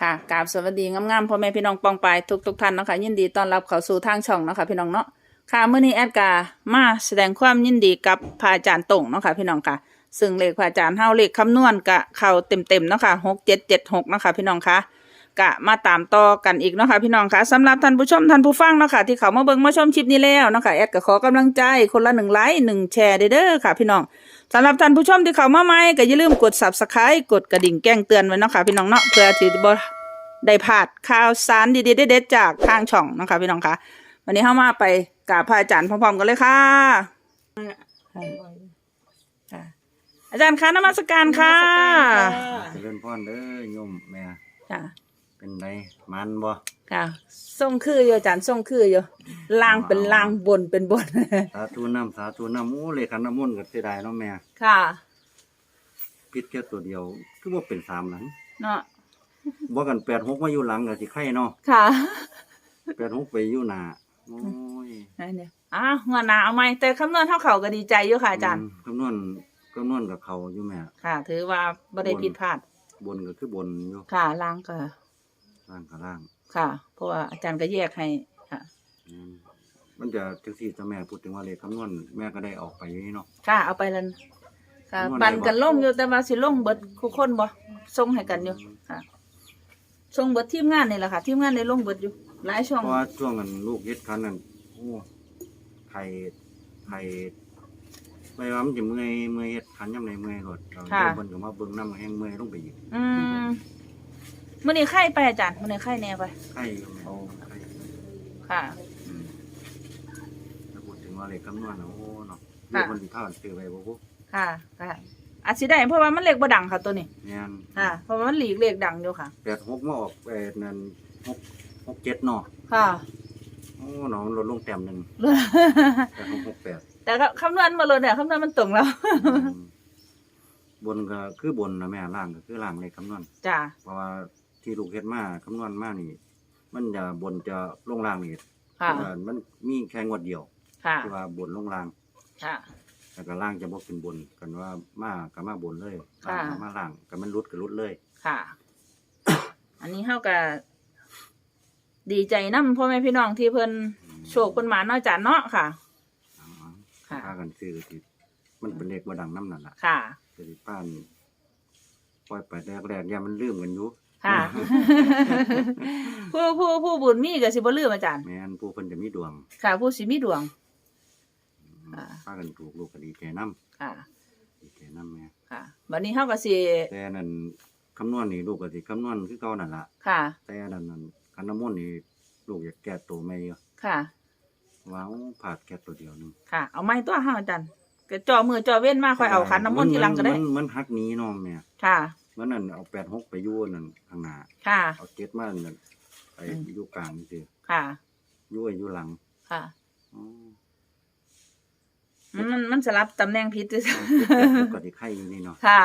ค่ะกราบสวัสดีงามๆพ่อแม่พี่น้องปองปายทุกทุกๆท่านเนาะค่ะยินดีต้อนรับเข้าสู่ทางช่องเนาะค่ะพี่น้องเนาะค่ะเมื่อนี้แอดกามาแสดงความยินดีกับพระอาจารย์ตงเนาะค่ะพี่น้องค่ะ ซึ่งเลขพระอาจารย์เฮาเลขคำนวณกะเข้าเต็มๆเนาะค่ะหกเจ็ดเจ็ดหกเนาะค่ะพี่น้องค่ะ กะมาตามต่อกันอีกเนาะค่ะพี่น้องค่ะสำหรับท่านผู้ชมท่านผู้ฟังเนาะค่ะที่เขามาเบิ่งมาชมคลิปนี้แล้วเนาะค่ะแอดก็ขอกำลังใจคนละหนึ่งไลค์หนึ่งแชร์เด้อๆค่ะพี่น้องสำหรับท่านผู้ชมที่เข้ามาใหม่ก็อย่าลืมกด subscribe กดกระดิ่งแจ้งเตือนไว้เนาะค่ะพี่น้องเนาะเพื่อที่จะบ่ได้พลาดข่าวสารดีๆเด็ดๆจากทางช่องเนาะค่ะพี่น้องค่ะวันนี้เข้ามาไปกราบพระอาจารย์พร้อมๆกันเลยค่ะค่ะอาจารย์คะนมัสการค่ะเจริญพรเด้อโยมแม่ค่ะ เป็นไดมันบ่ค่ะทรงคืออยู่อาจารย์ทรงคืออยู่ล่างเป็นล่างบนเป็นบน สาธุน้ำสาธุน้ำโอ้เลขันน้ำมนต์ก็เสียดายเนาะแม่ค่ะ พิษแค่ตัวเดียวคือว่าเป็นสามหลังเนาะบ่กันแปดหกมาอยู่หลังก็สิไข่เนาะค่ะแปดหกไปอยู่หน้าโอ้ยนั่นเนี่ยอะหัวหน้าเอาไหมแต่คำนวณเท่าเขาก็ดีใจอยู่ค่ะอาจารย์มคำนวณคำนวณกับเขาอยู่แม่ค่ะ ถือว่าบ่ได้ผิดพลาดบนก็คือบนอยู่ค่ะล่างก็ ล่างกับล่างค่ะ เพราะว่าอาจารย์ก็แยกให้ค่ะ อืมมันจะจังซี่ถ้าแม่พูดถึงว่าเลขคำนวณแม่ก็ได้ออกไปอยู่นี่เนาะ ค่ะเอาไปแล้วค่ะคำนวณปันกันได้บ่ลงอยู่แต่ว่าสิลงเบิดคู่คนบ่ส่งให้กันอยู่ค่ะส่งเบิดทีมงานนี่แหละค่ะ ทีมงานได้ลงเบิดอยู่หลายช่องเพราะว่าช่วงนั้นลูกเฮ็ดคันนั้นโอ้ไข่ไข่ไม่ว่ามันจะเมื่อยเมื่อยเฮ็ดคันยามใดเมื่อยรถเราค่ะเพิ่นก็มาเบิ่งน้ำแห้งเมื่อยลงไปอีกอืม มื้อนี้ไข่ไปอาจารย์มื้อนี้ไข่แน่ไป ไข่อยู่เอาไข่ค่ะอืมถ้าพูดถึงว่าเลขคำนวณน่ะโอ้เนาะค่ะลูกมันสิพากันซื้อไว้บ่พุค่ะค่ะอาจสิได้เพราะว่ามันเลขบ่ดังค่ะตัวนี้แม่นค่ะ เพราะว่ามันหลีกเลขดังอยู่ค่ะ86มาออกเอ่อนั่น6 67เนาะค่ะโอ้เนาะมันลดลงแต้มหนึง86 68แต่ก็คำนวณมาเลยเนี่ยคำนวณมันตรงแล้วอืมบนก็คือบนนะแม่ล่างก็คือล่างเลขคำนวณจ้า เพราะว่า ที่ลูกเฮ็ดมาคำนวณมานี่ มันจะบนจะลงล่างนี่ค่ะเพราะว่ามันมีแค่งวดเดียวค่ะ ที่ว่าบนลงล่างค่ะ แล้วก็ล่างจะบ่ขึ้นบนกันว่ามาก็มาบนเลยค่ะ ล่างก็มาล่างก็มันรุดก็รุดเลย ค่ะ อันนี้เท่ากับดีใจนำพ่อแม่พี่น้องที่เพิ่นโชคเพิ่นหมาเนาะจ้ะเนาะค่ะ อ๋อค่ะ พากันซื้อที่มันเป็นเลขบ่ดังน้ำนั่นล่ะค่ะแต่ที่ป้านปล่อยไปแรกๆอย่ามันลืมกันอยู่ ค่ะ ผู้ผู้ผู้บุญมีก็สิบ่ลืมอาจารย์ แม่นผู้เพิ่นจะมีดวงค่ะ ผู้สิมีดวงค่ะพากันถูกลูกก็ดีใจนํค่ะ ดีใจนํแม่ค่ะวันนี้เฮาก็สิแต่นั่นคำนวณนี่ลูกก็สิคำนวณคือเก่านั่นล่ะ ค่ะ แต่นั่นนั่นคันน้ำมนต์นี่ลูกอยากแก้ตัวไม่เยอะค่ะ ว้าวผาดแค่ตัวเดียวหนึงค่ะ เอาไม้ตัวเฮาอาจารย์ก็จ่อมือจ่อเว้นมาค่อยเอาขันน้ำมนต์ทีหลังก็ได้ มันมันหักหนี้น้องแม่ค่ะ มันนั่นเอาแปดหกไปอยู่นั่นข้างหน้าค่ะ เอาเจ็ดมานั่นไปอืม อยู่กลางนี่สิค่ะ อยู่ไว้อยู่หลังค่ะ อ๋อมันมันมันสลับตำแหน่งผิดเอาเจ็ดแปดหกก็ที่ไข่อยู่นี่เนาะค่ะ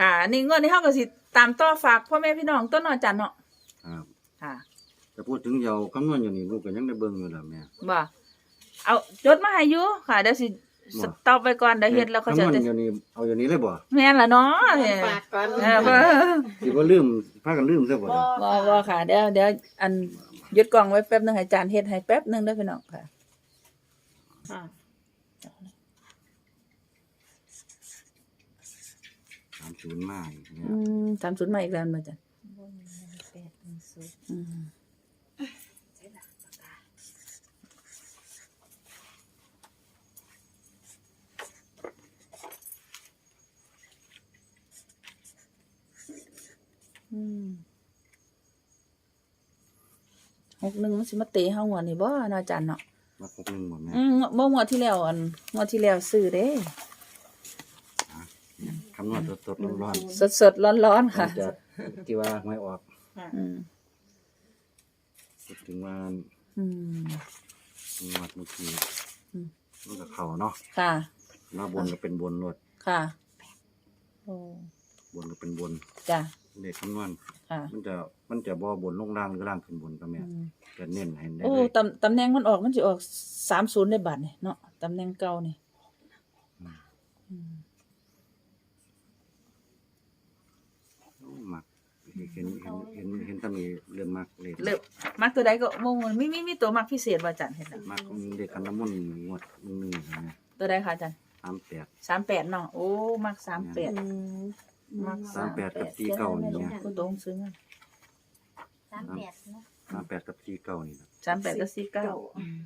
ค่ะอันนี่งวดนี้เฮาก็สิตามต่อฝากพ่อแม่พี่น้องต้นเนอจันเนาะครับค่ะแต่พูดถึงเยาคำนวณอยู่นี่ลูกก็ยังได้เบิ่งอยู่แหละแม่บ่เอาจดมาให้อยู่ค่ะเดี๋ยวสิบ่ สต็อปไปก่อนเดี๋ยวเฮ็ดแล้วเขาจะคำนวณอยู่นี่เอาอยู่นี่เลยบ่แม่นล่ะเนาะเออฝากก่อนเออบ่สิบ่ลืมพากันลืมซะบ่เด้อบ่บ่ค่ะเดี๋ยวเดี๋ยวอันหยุดกล้องไว้แป๊บหนึงให้อาจารย์เฮ็ดให้แป๊บหนึงเด้อพี่น้องค่ะค่ะสามศูนย์มาอีกเนี่ยอืมทำศูนย์มาอีกแล้วมาจ้ะ หกหนึ่งมันสิมาเตะเฮาหัวนี่บ่เนาะอาจารย์เนาะมาพกหนึงบ่แม่อืมบ่งวดที่แล้วอันงวดที่แล้วซื้อเด้ คำนวณสดๆร้อนสดสดร้อนร้อนๆๆค่ะมันจะที่ว่าไม่ออกอืมพูดถึงว่าอืม งวดเมื่อกี้อืม มันก็เข้าเนาะค่ะ มาบนก็เป็นบนรถค่ะ โอ้บนก็เป็นบนจ้ะ เลขคำนวณค่ะมันจะมันจะบ่บนลงล่างหรือล่างขึ้นบนก็แม่อืมจะเน้นให้ได้โอ้เลยตำตำแหน่งมันออกมันจะออกสามศูนย์ได้บัตรเนี่ยเนาะตำแหน่งเก่านี่อืมเห็นเห็นเห็นเห็นตามีเริ่มมักเลขเลิกมักตัวใดก็มงมีมีมีตัวมักพิเศษบ่อาจารย์เห็นแล้วมักเลขคันน้ำมนต์งวดมือนะตัวใดคะอาจารย์สามแปดสามแปดเนาะโอ้มักสามแปดอืม มักสามแปดกับสี่เก้านี่นะก็ตรงซึ้งอะสามแปดเนาะสามแปดกับสี่เก้านี่นะสามแปดก็สี่เก้าอืม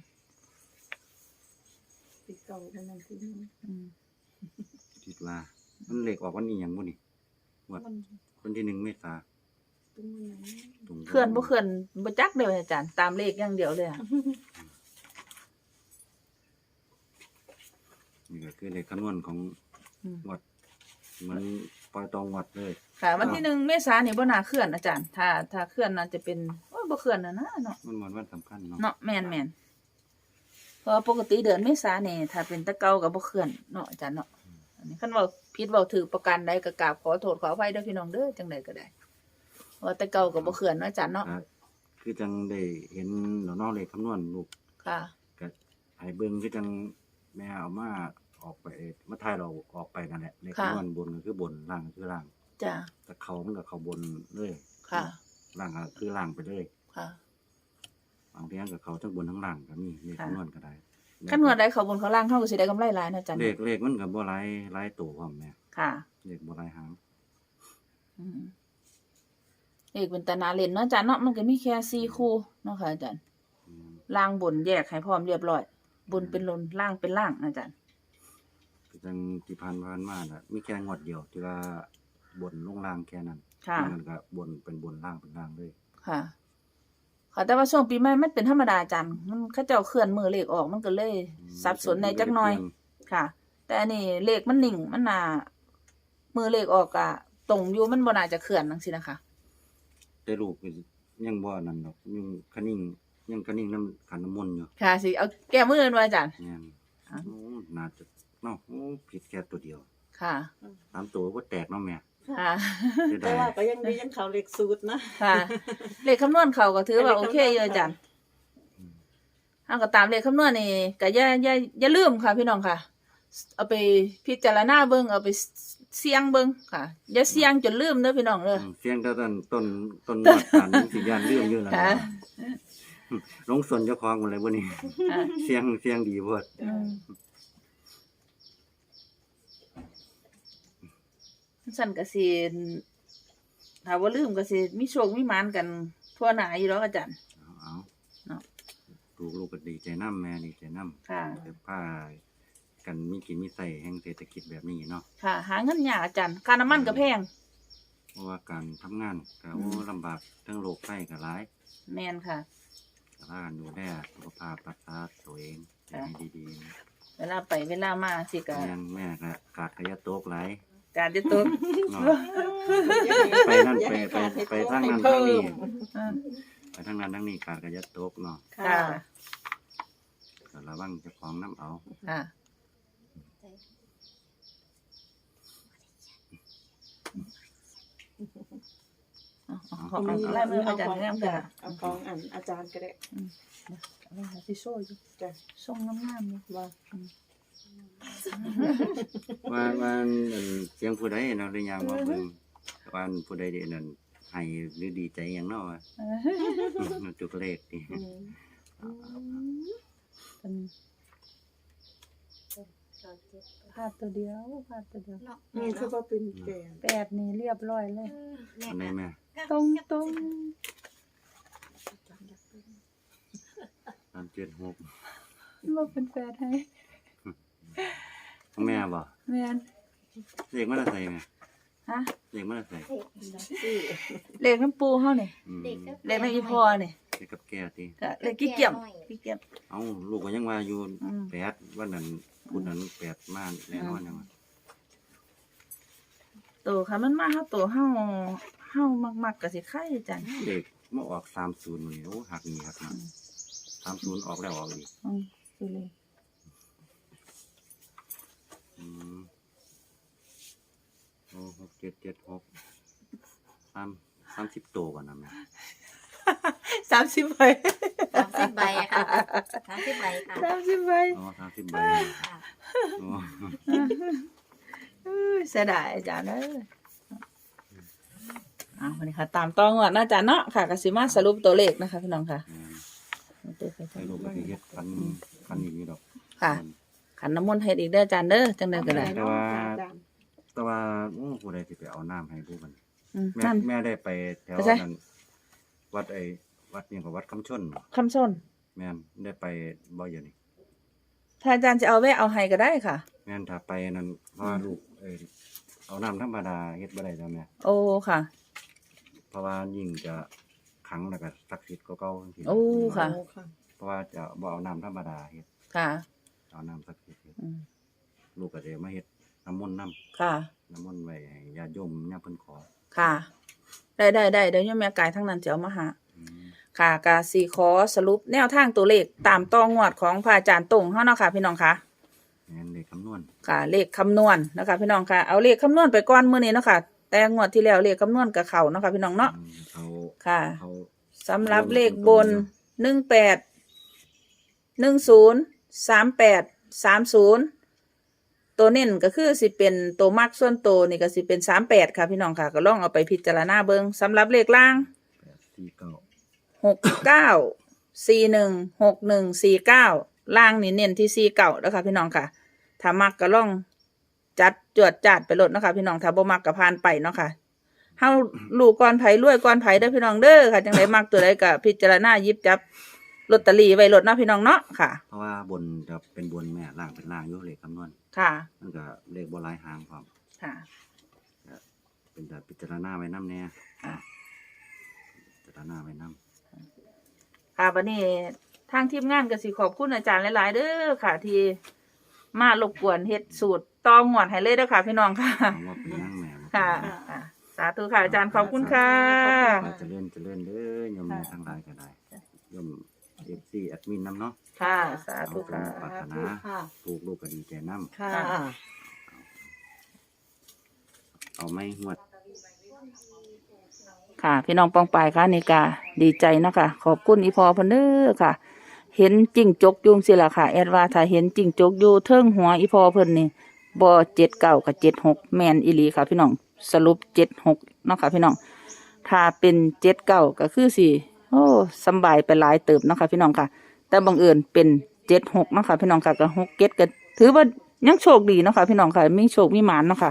สิเก่าเท่านั้นที่นี่อืมคิดว่ามันเลขออกวันนี้ยังบ่นี่งวดมันวันที่หนึ่งเมษาตรงนั้นตรงเคลื่อนบ่เคลื่อนบ่จักเดียวอาจารย์ตามเลขอย่างเดียวเลยอะนี่ก็คือเลขคำนวณของอืมงวดเหมือน ปล่อยตองงวดเลยค่ะ วันที่หนึ่งเมษายนนี่บ่น่าเคลื่อนอาจารย์ ถ้าถ้าเคลื่อนน่าจะเป็นโอ้ยบ่เคลื่อนนะนะเนาะมันเหมือนวันสำคัญเนาะเนาะแม่นแม่นเพราะปกติเดือนเมษาเนี่ยถ้าเป็นตะเกากับบ่เคลื่อนเนาะอาจารย์เนาะอันนี้คันเว่าผิดเว้าถือประกันใดก็กราบขอโทษขออภัยเด้อพี่น้องเด้อจังใดก็ได้เพราะว่าตะเกากับบ่เคลื่อนเนาะอาจารย์เนาะอ่าคือจังได้เห็นเนาะเนาะเลขคำนวณลูกค่ะก็ให้เบิ่งคือจังแม่เอามา ออกไปมาถ่ายเราออกไปนั่นแหละเลขค่ะ คำนวณบนก็คือบนล่างก็คือล่าง จ้ะ แต่เขามันก็เขาบนเลยค่ะ ล่างก็คือล่างไปเลยค่ะ บางทีก็เขาทั้งบนทั้งล่างก็มีเลขค่ะ คำนวณก็ได้คันว่าใดเขาบนเขาล่างเฮาก็สิได้กำไรหลายเนาะอาจารย์เลขเลขมันก็บ่หลายหลายตัวพร้อมแม่ค่ะ เลขบ่หลายหางอืมเลขเป็นตานาเล่นเนาะอาจารย์เนาะมันก็มีแค่สี่คู่เนาะค่ะอาจารย์อืมล่างบนแยกให้พร้อมเรียบร้อย บนเป็นลนล่างเป็นล่างอาจารย์คือ จังที่ผ่านผ่านมาน่ะมีแค่งวดเดียว ที่ว่าบนลงล่างแค่นั้นค่ะ นั่นก็บนเป็นบนล่างเป็นล่างเลยค่ะ ค่ะ แต่ว่าช่วงปีใหม่มันเป็นธรรมดาอาจารย์มันเขาเจ้าเคลื่อนมือเลขออกมันก็เลยสับสนในจักหน่อย ค่ะ แต่อันนี้เลขมันนิ่งมันน่ามือเลขออกอะตรงอยู่มันบ่น่าจะเคลื่อนจังซี่นะคะ แต่ลูกก็ยังบ่นั่นดอกยังคันนิ่งยังคันนิ่งน้ำขันน้ำมนต์อยู่ค่ะสิเอาแก้มือกันไว้อาจารย์ แม่นอะ โอ้น่าจะ เนาะโอ้ผิดแค่ตัวเดียวค่ะ สามตัวก็แตกเนาะแม่ค่ะ เสียแต่ดายว่าก็ยังดียังเขาเล็กสูตรนะ ค่ะ เลขคำนวณเขาก็ถือว่าโอเคอยู่อาจารย์เอาก็ตามเลขคำนวณนี่ก็อย่าอย่าอย่าลืมค่ะ พี่น้องค่ะ เอาไปพิจารณาเบิ่งเอาไปเสี่ยงเบิ่งค่ะ อย่าเสี่ยงจนลืมเด้อพี่น้องเด้อ อืมเสียงแต่ต้นต้นต้นหมวดกันสิยานเรื่องอยู่แล้วค่ะ ลงส่วนเจ้าของหมดเลยบ่นี่ค่ะเสียงเสียงดีโพดอืม สั่นก็สิถ้าว่าลืมก็สิมีโชคมีหมานกัน ทั่วหน้าอยู่แล้วอาจารย์ เอาเอาเนาะลูกลูกก็ดีใจน้ำแม่ดีใจน้ำค่ะเดี๋ยวผ้ากันมีกินมีใส่แห่งเศรษฐกิจแบบนี้เนาะค่ะ หาเงินยากอาจารย์ค่าน้ำมันก็แพง เพราะว่าการทำงานก็โอ้ลำบากทั้งโรคไข้ก็หลายแม่นค่ะ แต่ว่าการดูแลสุขภาพรักษาตัวเองค่ะให้ดีเวลาไปเวลามาสิๆก็แม่นแม่ก็ขาดขยะโต๊กหลาย การจะตกเนาะไปนั่นไปไปไปทางนั้นทางนี้อืมไปทางนั้นทางนี้ขาดขยะโต๊กเนาะค่ะ ก็ระวังเจ้าของน้ำเอาค่ะเอาเอาขอเอาไล่มืออาจารย์งามค่ะเอาของอันอาจารย์ก็ได้เอาไปหาที่โซ่อยู่จ้ะส่งงามๆนี่ว่า ว่าว่าอันเสียงผู้ใดเนาะได้ยังว่าเบิ่งว่าอันผู้ใดเดนั่นให้หรือดีใจหยังเนาะว่าอืมจุกเลขนี่อืมเป็นพลาดตัวเดียวพลาดตัวเดียวเนาะอืมคือว่าเป็นแก่แปดนี่เรียบร้อยเลย อันไหนแม่ตรงตรงสามเจ็ดหกว่าเป็นแปดให้ ของแม่บ่แม่นเลขมันละใส่แม่ฮะเลขมันละใส่ที่เลขน้ำปูเฮานี่อืมเด็กก็เลขน้ำอีพอนี่เลขกับแก่ติก็เลขกี่เกี่ยมกี่เกี่ยม เอ้าลูกก็ยังว่าอยู่อืม แปดวันนั้นคุณนั้นแปดมาแน่นอนยังว่าตัวค่ะมันมาเฮาตัวเฮาเฮามักๆก็สิไข่จังเลขมาออก30มื้อนี้โอ้หักนี่ครับนะ30ออกแล้วออกอีกอืมสิเลย อืมโอ้หกเจ็ดเจ็ดหกสามสามสิบตัวก่อนนะแม่30ใบสามสิบใบอะค่ะสามสิบใบค่ะ30ใบอ๋อสามสิบใบค่ะอ๋อเอ้ยเสียดายอาจารย์เอ้ยเอาอ่าวันนี้ค่ะ ตามต้องวดนะอาจารย์เนาะค่ะกสิมาสรุปตัวเลขนะคะพี่น้องค่ะให้ลูกไปเฮ็ดพันพันอย่างนี้ดอกค่ะ ขันน้ำมนต์เฮ็ดอีกเด้ออาจารย์เด้อจังได๋ก็ได้ แต่ว่าอาจารย์แต่ว่าโอ้ผู้ใดสิไปเอาน้ำให้ผู้มันอืมแม่นั่น แม่ได้ไปแถวไปไสนั้นวัดไอ้วัดเนี่ยกับวัดคำชนบ่คำส้นแม่นได้ไปบ่อยู่นี่ถ้าอาจารย์จะเอาแวะเอาให้ก็ได้ค่ะ แม่นถ้าไปนั่นเพราะว่าลูกเอ้ยเอาน้ำธรรมดาเฮ็ดบ่ได้แล้วแม่โอ้ค่ะ เพราะว่ายิ่งจะขังแล้วก็ศักดิ์สิทธิ์กว่าเก่าจังซี่โอ้ ค่ะโอ้ค่ะเพราะว่าจะบ่เอาน้ำธรรมดาเฮ็ดค่ะ เอาน้ำศักดิ์สิทธิ์เฮ็ดอืมลูกก็สิมาเฮ็ดน้ำมนต์น้ค่ะำน้ำมนต์ไว้ให้ญาติโยมยามเพิ่นขอค่ะ ได้ได้ได้เดี๋ยวโยมแม่กายทั้งนั้นจะเอามาหา อืมค่ะกาสีขอสรุปแนวทางตัวเลขตามต่องวดของพระอาจารย์ตงเฮาเนาะค่ะ พี่น้องค่ะแม่นเลขคำนวณค่ะเลขคำนวณนะคะ พี่น้องค่ะเอาเลขคำนวณไปก่อนมื้อนี้เนาะค่ะ แต่งวดที่แล้วเลขคำนวณกับเขาเนาะค่ะพี่น้องเนาะอืมเขาค่ะเขาสำหรับเลขบนหนึ่งแปดหนึ่งศูนย์ สามแปดสามศูนย์ตัวเน้นก็คือสิเป็นตัวมักส่วนตัวนี่ก็สิเป็นสามแปดค่ะพี่น้องค่ะ ก็ลองเอาไปพิจารณาเบิงสำหรับเลขล่างแปดสี่เก้าหกเก้าสี่หนึ่งหกหนึ่งสี่เก้าล่างนี่เน้นที่สี่เก้าแล้วค่ะพี่น้องค่ะถ้ามักก็ลองจัดจวดจัดไปโหลดเนาะคะพี่น้องถ้าบ่มักก็ผ่านไปเนาะค่ะเฮาลูกก่อนไผรวยก่อนไผเด้อพี่น้องเด้อค่ะจังไดมักตัวใดก็พิจารณาหยิบจับ ลอตเตอรี่ไว้โหลดเนาะพี่น้องเนาะค่ะ เพราะว่าบนจะเป็นบนแม่ล่างเป็นล่างอยู่เลขคำนวณค่ะ มันก็เลขบ่หลายหางพร้อมค่ะ เป็นแต่พิจารณาไว้นำแน่ค่ะ พิจารณาไว้นำค่ะวันนี้ทางทีมงานก็สิขอบคุณอาจารย์หลาย ๆ เด้อค่ะ ที่มารบกวนเฮ็ดสูตรตองหวดให้เลยเด้อค่ะ พี่น้องค่ะเอาว่าเป็นยังแม่บ่ค่ะเป็นหยังค่ะ สาธุค่ะอาจารย์ขอบคุณค่ะขอเจริญเจริญเด้อโยมแม่ทั้งหลายก็ได้โยม FC แอดมินนำเนาะค่ะ สาธุค่ะปรารถนาค่ะ ถูกลูกก็ดีใจนำค่ะเอาไหม่งวด ค่ะ พี่น้องปองปายค่ะนี่กาดีใจเนาะคะขอบคุณอีพอเพิ่นเด้อค่ะ เห็นจิ้งจกอยุงสิล่ะค่ะ แอดว่าถ้าเห็นจิ้งจกอยู่เทิงหัวอีพอเพิ่นนี่บ่เจ็ดเก้ากับเจ็ดหกแมนอีหลีค่ะ พี่น้องสรุปเจ็ดหกเนาะค่ะ พี่น้องถ้าเป็นเจ็ดเก้าก็คือสี่ โอ้สบายไปหลายเติบนะคะพี่น้องค่ะ แต่บังเอิญเป็นเจ็ดหกนะคะพี่น้องค่ะกับหกเจ็ดก็ถือว่ายังโชคดีนะคะพี่น้องค่ะมีโชคมีหมานเนาะค่ะ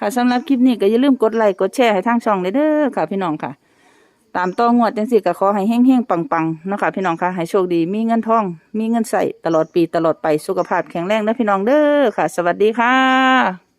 ค่ะสำหรับคลิปนี้ก็อย่าลืมกดไลค์กดแชร์ให้ทางช่องเลยเด้อค่ะ พี่น้องค่ะ ตามต่องวดจังสิก็ขอให้เฮงๆปังๆนะคะพี่น้องค่ะให้โชคดีมีเงินทอง มีเงินใส่ตลอดปีตลอดไปสุขภาพแข็งแรงนะพี่น้องเด้อค่ะ สวัสดีค่ะ